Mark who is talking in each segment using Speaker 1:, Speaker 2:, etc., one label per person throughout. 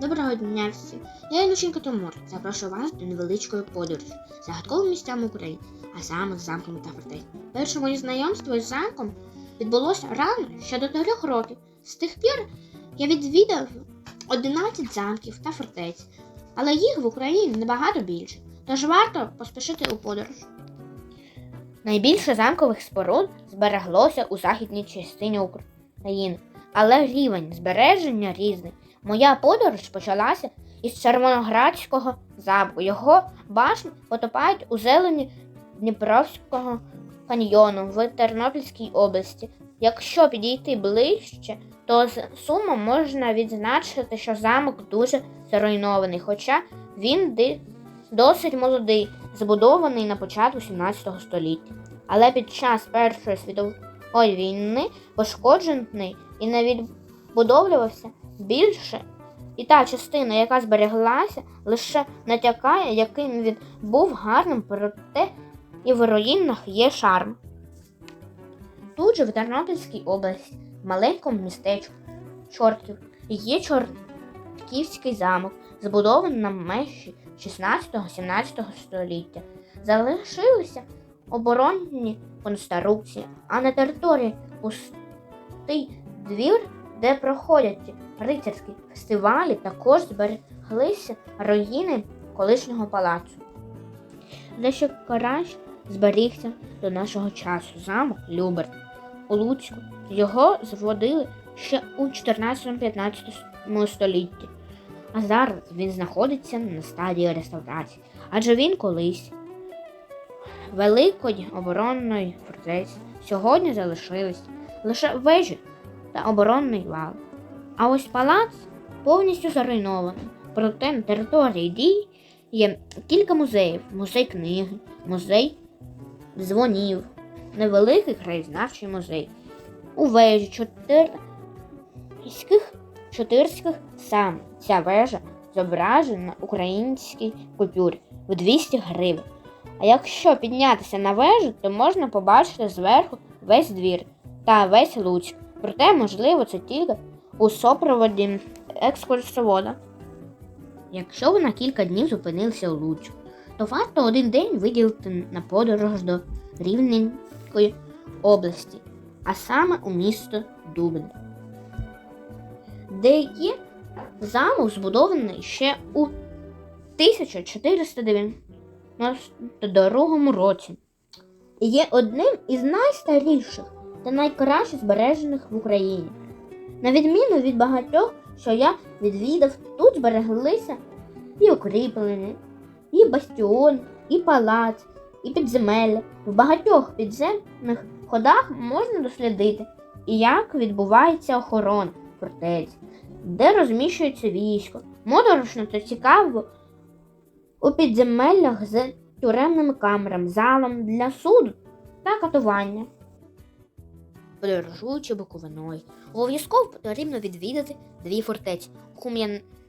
Speaker 1: Доброго дня всім! Я Янушенко Тимур. Запрошую вас до невеличкої подорожі загадковими місцями України, а саме з замками та фортецями. Перше моє знайомство із замком відбулося рано ще до трьох років. З тих пір я відвідав 11 замків та фортець, але їх в Україні набагато більше, тож варто поспішити у подорож. Найбільше замкових споруд збереглося у західній частині України, але рівень збереження різний. Моя подорож почалася із Червоноградського замку. Його башні потопають у зелені Дніпровського каньйону в Тернопільській області. Якщо підійти ближче, то з сумом можна відзначити, що замок дуже зруйнований, хоча він досить молодий, збудований на початку 17 століття. Але під час Першої світової війни пошкоджений і не відбудовлювався більше, і та частина, яка збереглася, лише натякає, яким він був гарним, проте і в руїнах є шарм. Тут же в Тернопільській області, в маленькому містечку Чортків, є Чортківський замок, збудований на межі 16-17 століття. Залишилися оборонні конструкції, а на території пустий двір, де проходять рицарські фестивалі, також збереглися руїни колишнього палацу. Дещо краще зберігся до нашого часу замок Люберт у Луцьку. Його зводили ще у 14-15 столітті, а зараз він знаходиться на стадії реставрації, адже він колись великої оборонної фортеці сьогодні залишились лише вежі та оборонний вал. А ось палац повністю зруйнований. Проте на території дій є кілька музеїв: музей книги, музей дзвонів, невеликий краєзнавчий музей. У вежі чотирських, чотирських сам ця вежа зображена на українській купюрі в 200 гривень. А якщо піднятися на вежу, то можна побачити зверху весь двір та весь Луцьк. Проте, можливо, це тільки у супроводі екскурсовода. Якщо ви на кілька днів зупинилися у Луцьку, то варто один день виділити на подорож до Рівненської області, а саме у місто Дубин, де замок збудований ще у 1492 році. І є одним із найстаріших та найкраще збережених в Україні. На відміну від багатьох, що я відвідав, тут збереглися і укріплення, і бастіон, і палац, і підземелля. В багатьох підземних ходах можна дослідити, як відбувається охорона фортець, де розміщується військо. Моторошно та цікаво у підземеллях з тюремними камерами, залом для суду та катування. Подорожуючи Буковиною, обов'язково потрібно відвідати дві фортеці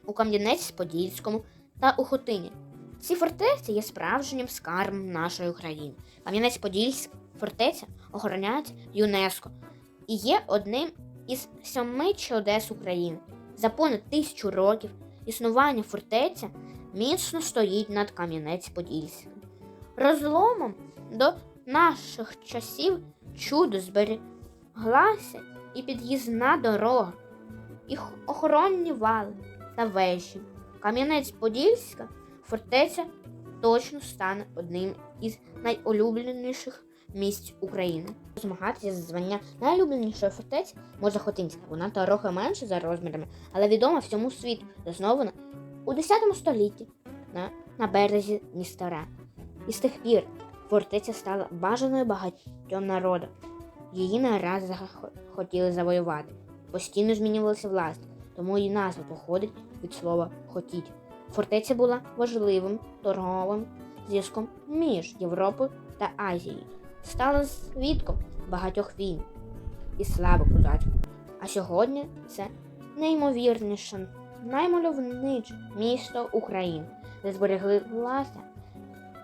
Speaker 1: у Кам'янець-Подільському та у Хотині. Ці фортеці є справжнім скарбом нашої України. Кам'янець-Подільська фортеця охороняється ЮНЕСКО і є одним із семи чудес України. За понад тисячу років існування фортеця міцно стоїть над Кам'янець-Подільським. Розломом до наших часів чудо зберіглася і під'їзна дорога, і охоронні вали та вежі. Кам'янець-Подільська фортеця точно стане одним із найулюбленіших місць України. Змагатися за звання найулюбленішої фортеці може Хотинська. Вона трохи менша за розмірами, але відома всьому світу, заснована у 10 столітті на, на березі Дністера. І з тих пір фортеця стала бажаною багатьом народам. Її не раз захотіли завоювати. Постійно змінювалися власник, тому її назва походить від слова хотіть. Фортеця була важливим торговим зв'язком між Європою та Азією. Стала свідком багатьох війн і слави козацької. А сьогодні це неймовірніше, наймальовниче місто України, де збереглася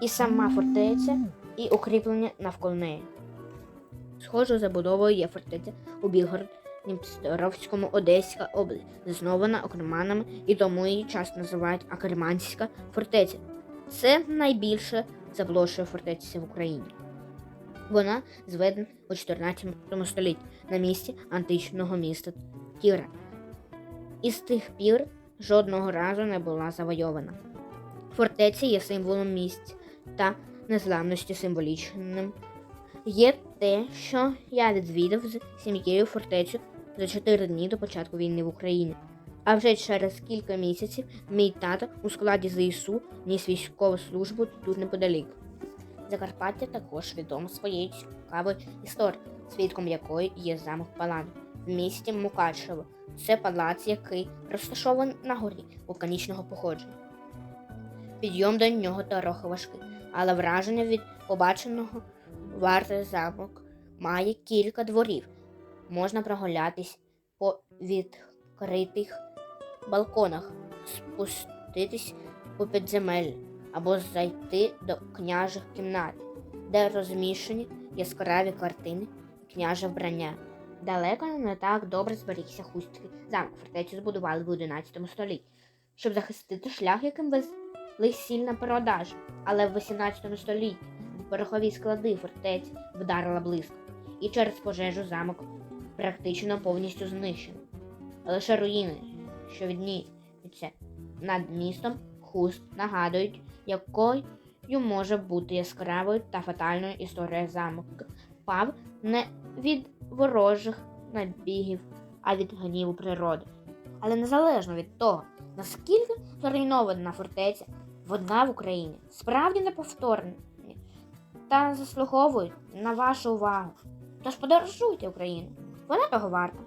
Speaker 1: і сама фортеця, і укріплення навколо неї. Схожою забудовою є фортеця у Білгород Дніпропетровському Одеська область, заснована окреманами і тому її часто називають Акерманська фортеця. Це найбільша за площею фортеця в Україні. Вона зведена у 14 столітті на місці античного міста Тіра. І з тих пір жодного разу не була завойована. Фортеця є символом місць та незламності символічним. Є те, що я відвідав з сім'єю фортецю за 4 дні до початку війни в Україні. А вже через кілька місяців мій тато у складі ЗСУ ніс військову службу тут неподалік. Закарпаття також відомо своєю цікавою історією, свідком якої є замок Палан в місті Мукачево. Це палац, який розташований на горі вулканічного походження. Підйом до нього трохи важкий, але враження від побаченого варте замок має кілька дворів. Можна прогулятись по відкритих балконах, спуститись у підземелля або зайти до княжих кімнат, де розміщені яскраві картини і княже вбрання. Далеко не так добре зберігся хустки. Замок фортецю збудували в 11 столітті, щоб захистити шлях, яким везли сіль на продаж. Але в 18 столітті порохові склади фортеці вдарила близько, і через пожежу замок практично повністю знищено. Лише руїни, що відніються над містом, хуст нагадують, якою може бути яскравою та фатальною історія замок. Пав не від ворожих набігів, а від гніву природи. Але незалежно від того, наскільки зруйнована фортеця, вона в Україні справді неповторна та заслуговують на вашу увагу. Тож подорожуйте Україну, вона того варта.